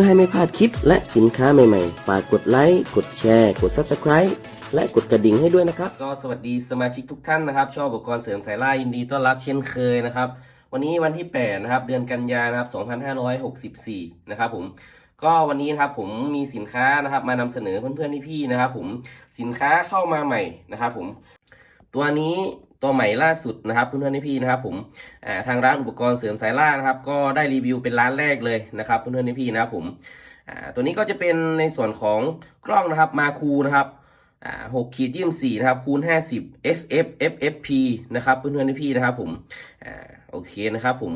พื่อให้ไม่พลาดคลิปและสินค้าใหม่ๆ ฝากกดไลค์ กดแชร์ กด Subscribe และกดกระดิ่งให้ด้วยนะครับ ก็สวัสดีสมาชิกทุกท่านนะครับ ชอบอุปกรณ์เสริมสายล่ายินดีต้อนรับเช่นเคยนะครับ วันนี้วันที่ 8 นะครับ เดือนกันยานะครับ 2564 นะครับผม ก็วันนี้นะครับผมมีสินค้านะครับ มานำเสนอเพื่อนๆพี่ๆนะครับ ผม สินค้าเข้ามาใหม่นะครับ ผม ตัวนี้ ตัวใหม่ล่าสุดนะครับเพื่อนๆพี่ๆนะครับผมทางร้านอุปกรณ์เสริมสายล่านะครับ ก็ได้รีวิวเป็นร้านแรกเลยนะครับเพื่อนๆพี่ๆนะครับผมตัวนี้ก็จะเป็นในส่วนของกล้องนะครับมาคูนะครับหกขีดยี่สี่นะครับคูณห้าสิบ SF FFP นะครับเพื่อนๆพี่ๆนะครับผมอโอเคนะครับผม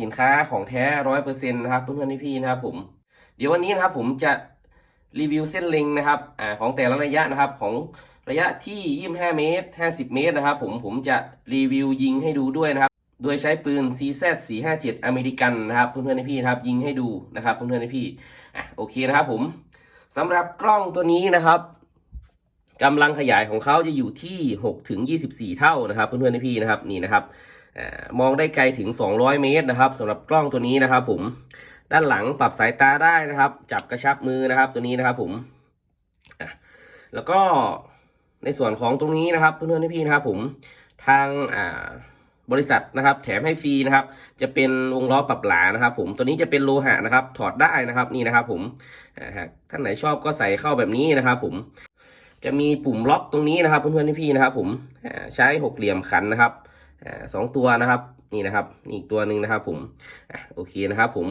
สินค้าของแท้ร้อยเปอร์เซ็นต์นะครับเพื่อนๆพี่ๆนะครับผม เดี๋ยววันนี้นะครับผมจะรีวิวเส้นเล็งนะครับอของแต่ละระยะนะครับของ ระยะที่ 25 เมตร 50 เมตรนะครับผมผมจะรีวิวยิงให้ดูด้วยนะครับ โดยใช้ปืน CZ 457อเมริกันนะครับเพื่อนๆพี่นะครับยิงให้ดูนะครับเพื่อนๆพี่อะโอเคนะครับผมสำหรับกล้องตัวนี้นะครับกำลังขยายของเขาจะอยู่ที่ 6 ถึง 24 เท่านะครับเพื่อนๆพี่นะครับนี่นะครับอมองได้ไกลถึง 200 เมตรนะครับสำหรับกล้องตัวนี้นะครับ ผมด้านหลังปรับสายตาได้นะครับ จับกระชับมือนะครับตัวนี้นะครับ ผมแล้วก็ ในส่วนของตรงนี้นะครับเพื่อนๆพี่ๆนะครับ ผมทางอ่าบริษัทนะครับ แถมให้ฟรีนะครับ จะเป็นวงล้อปรับหลานะครับ ผมตัวนี้จะเป็นโลหะนะครับ ถอดได้นะครับนี่นะครับ ผมหากท่านไหนชอบก็ใส่เข้าแบบนี้นะครับ ผมจะมีปุ่มล็อกตรงนี้นะครับเพื่อนๆพี่ๆนะครับ ผมใช้หกเหลี่ยมขันนะครับสองตัวนะครับนี่นะครับอีกตัวหนึ่งนะครับ ผมโอเคนะครับ ผม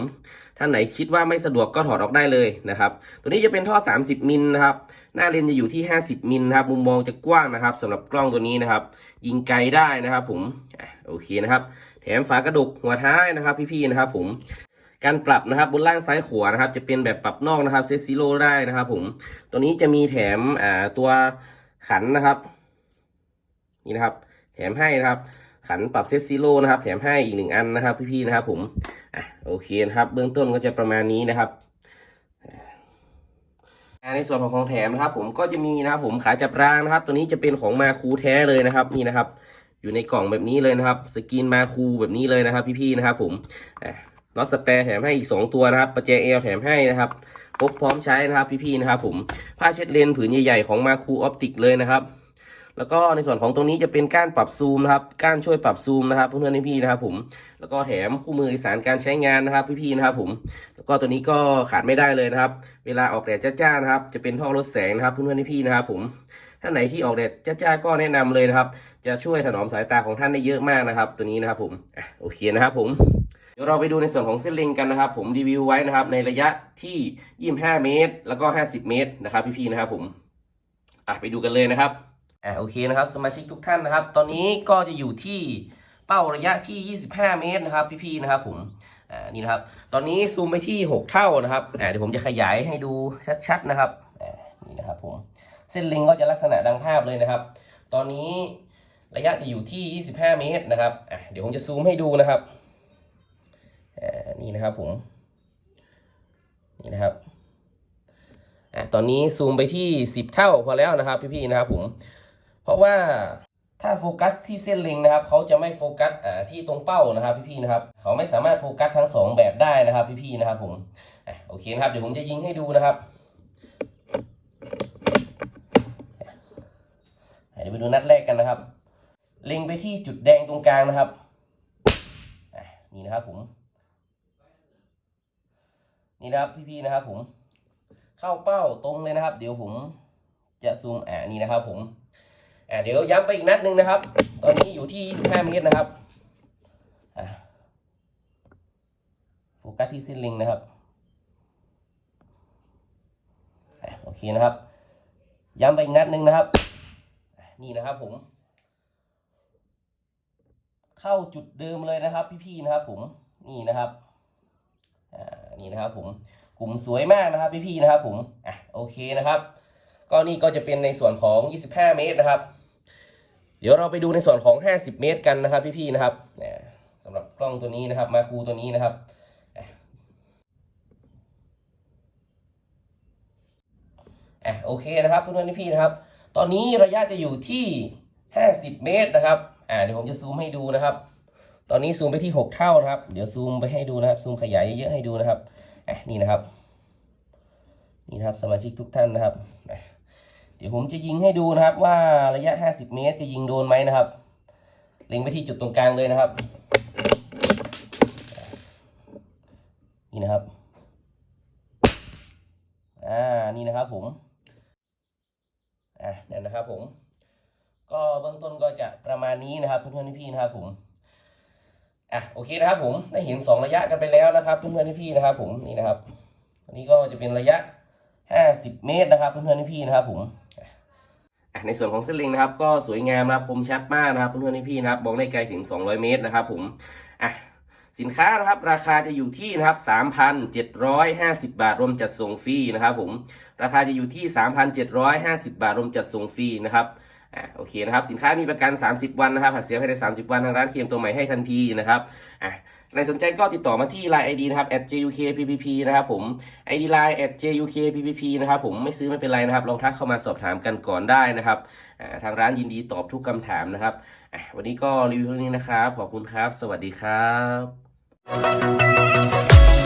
ท่านไหนคิดว่าไม่สะดวกก็ถอดออกได้เลยนะครับ ตัวนี้จะเป็นท่อ 30 มิลนะครับ หน้าเลนจะอยู่ที่ 50 มิลนะครับ มุมมองจะกว้างนะครับสำหรับกล้องตัวนี้นะครับ ยิงไกลได้นะครับ ผมโอเคนะครับ แถมฝากระดกหัวท้ายนะครับ พี่ๆนะครับผมการปรับนะครับบนล่างซ้ายขวานะครับ จะเป็นแบบปรับนอกนะครับเซตซิโลได้นะครับ ผม ตัวนี้จะมีแถมอ่าตัวขันนะครับ นี่นะครับ แถมให้นะครับ ขันปรับเซตซิโลนะครับแถมให้อีกหนึ่งอันนะครับ พี่ๆนะครับผมอะโอเคนะครับ เบื้องต้นก็จะประมาณนี้นะครับในส่วนของของแถมนะครับ ผมก็จะมีนะครับ ผมขาจับรางนะครับ ตัวนี้จะเป็นของมาคูแท้เลยนะครับนี่นะครับ อยู่ในกล่องแบบนี้เลยนะครับ สกรีนมาคูแบบนี้เลยนะครับ พี่ๆนะครับ ผมน็อตสแปร์แถมให้อีก 2 ตัวนะครับประแจเอลแถมให้นะครับครบพร้อมใช้นะครับ พี่ๆนะครับ ผมผ้าเช็ดเลนผืนใหญ่ๆของมาคูออปติกเลยนะครับ แล้วก็ในส่วนของตรงนี้จะเป็นก้านปรับซูมนะครับก้านช่วยปรับซูมนะครับเพื่อนๆพี่ๆนะครับผมแล้วก็แถมคู่มือสารการใช้งานนะครับพี่ๆนะครับผมแล้วก็ตัวนี้ก็ขาดไม่ได้เลยนะครับ เวลาออกแดดจ้าๆนะครับ จะเป็นท่อลดแสงนะครับเพื่อนๆพี่ๆนะครับผมท่านไหนที่ออกแดดจ้าๆก็แนะนำเลยนะครับ จะช่วยถนอมสายตาของท่านได้เยอะมากนะครับ ตัวนี้นะครับผมอะโอเคนะครับผมเดี๋ยวเราไปดูในส่วนของเส้นเล็งกันนะครับ ผมรีวิวไว้นะครับ ในระยะที่ 25 เมตร แล้วก็ 50 เมตรนะครับ พี่ๆนะครับผมอะไปดูกันเลยนะครับ อะโอเคนะครับสมาชิกทุกท่านนะครับ ตอนนี้ก็จะอยู่ที่เป้าระยะที่ 25 เมตรนะครับ พี่ๆนะครับผมอ่านี่นะครับ ตอนนี้ซูมไปที่ 6 เท่านะครับอ่าเดี๋ยวผมจะขยายให้ดูชัดๆนะครับอ่านี่นะครับผมเส้นเล็งก็จะลักษณะดังภาพเลยนะครับ ตอนนี้ระยะจะอยู่ที่ 25 เมตรนะครับอะเดี๋ยวผมจะซูมให้ดูนะครับอ่านี่นะครับผมนี่นะครับอะตอนนี้ซูมไปที่ 10 เท่าพอแล้วนะครับ พี่ๆนะครับผม เพราะว่าถ้าโฟกัสที่เส้นเล็งนะครับเขาจะไม่โฟกัสอ่าที่ตรงเป้านะครับพี่ๆนะครับเขาไม่สามารถโฟกัสทั้งสองแบบได้นะครับพี่ๆนะครับผมอะโอเคนะครับเดี๋ยวผมจะยิงให้ดูนะครับเดี๋ยวไปดูนัดแรกกันนะครับ เล็งไปที่จุดแดงตรงกลางนะครับนี่นะครับผม นี่นะครับพี่ๆนะครับผม เข้าเป้าตรงเลยนะครับ เดี๋ยวผมจะซูมอ่านี่นะครับผม เดี๋ยวย้ำไปอีกนัดหนึ่งนะครับ ตอนนี้อยู่ที่ 25 เมตรนะครับโฟกัสที่เส้นล็งนะครับอโอเคนะครับ ย้ำไปอีกนัดหนึ่งนะครับ นี่นะครับผม เข้าจุดเดิมเลยนะครับ พี่ๆนะครับ ผมนี่นะครับอ่านี่นะครับผมกลุ่มสวยมากนะครับพี่ๆนะครับผมอะโอเคนะครับ ก็นี่ก็จะเป็นในส่วนของ 25 เมตรนะครับ เดี๋ยวเราไปดูในส่วนของ 50 เมตรกันนะครับพี่ๆนะครับสำหรับกล้องตัวนี้นะครับ มาคูตัวนี้นะครับอะโอเคนะครับเพื่อนๆพี่ๆนะครับ ตอนนี้ระยะจะอยู่ที่ 50 เมตรนะครับอ่าเดี๋ยวผมจะซูมให้ดูนะครับ ตอนนี้ซูมไปที่ 6 เท่านะครับ เดี๋ยวซูมไปให้ดูนะครับ ซูมขยายเยอะๆให้ดูนะครับอะนี่นะครับ นี่นะครับสมาชิกทุกท่านนะครับอะ เดี๋ยวผมจะยิงให้ดูนะครับว่าระยะ 50 เมตรจะยิงโดนไหมนะครับ เล็งไปที่จุดตรงกลางเลยนะครับ นี่นะครับ อ่า นี่นะครับผม อะนั่นนะครับผม ก็เบื้องต้นก็จะประมาณนี้นะครับเพื่อนๆพี่ๆนะครับผม อะโอเคนะครับผมได้เห็น 2 ระยะกันไปแล้วนะครับเพื่อนๆพี่ๆนะครับ ผมนี่นะครับอันนี้ก็จะเป็นระยะ50 เมตรนะครับเพื่อนๆพี่ๆนะครับผม ในส่วนของเส้นเล็งนะครับ ก็สวยงามนะครับคมชัดมากนะครับเพื่อนๆพี่ๆนะครับมองได้ไกลถึง 200 เมตรนะครับ ผมอะสินค้านะครับราคาจะอยู่ที่นะครับ 3,750 บาทรวมจัดส่งฟรีนะครับผมราคาจะอยู่ที่ 3,750 บาทรวมจัดส่งฟรีนะครับ อ่าโอเคนะครับสินค้ามีประกัน 30 วันนะครับหากเสียภายใน 30 วันทางร้านเคลมตัวใหม่ให้ทันทีนะครับอะใครสนใจก็ติดต่อมาที่ Line ID นะครับ @jukppp นะครับผม ID Line @jukppp นะครับผมไม่ซื้อไม่เป็นไรนะครับ ลองทักเข้ามาสอบถามกันก่อนได้นะครับทางร้านยินดีตอบทุกคำถามนะครับ วันนี้ก็รีวิวเท่านี้นะครับ ขอบคุณครับ สวัสดีครับ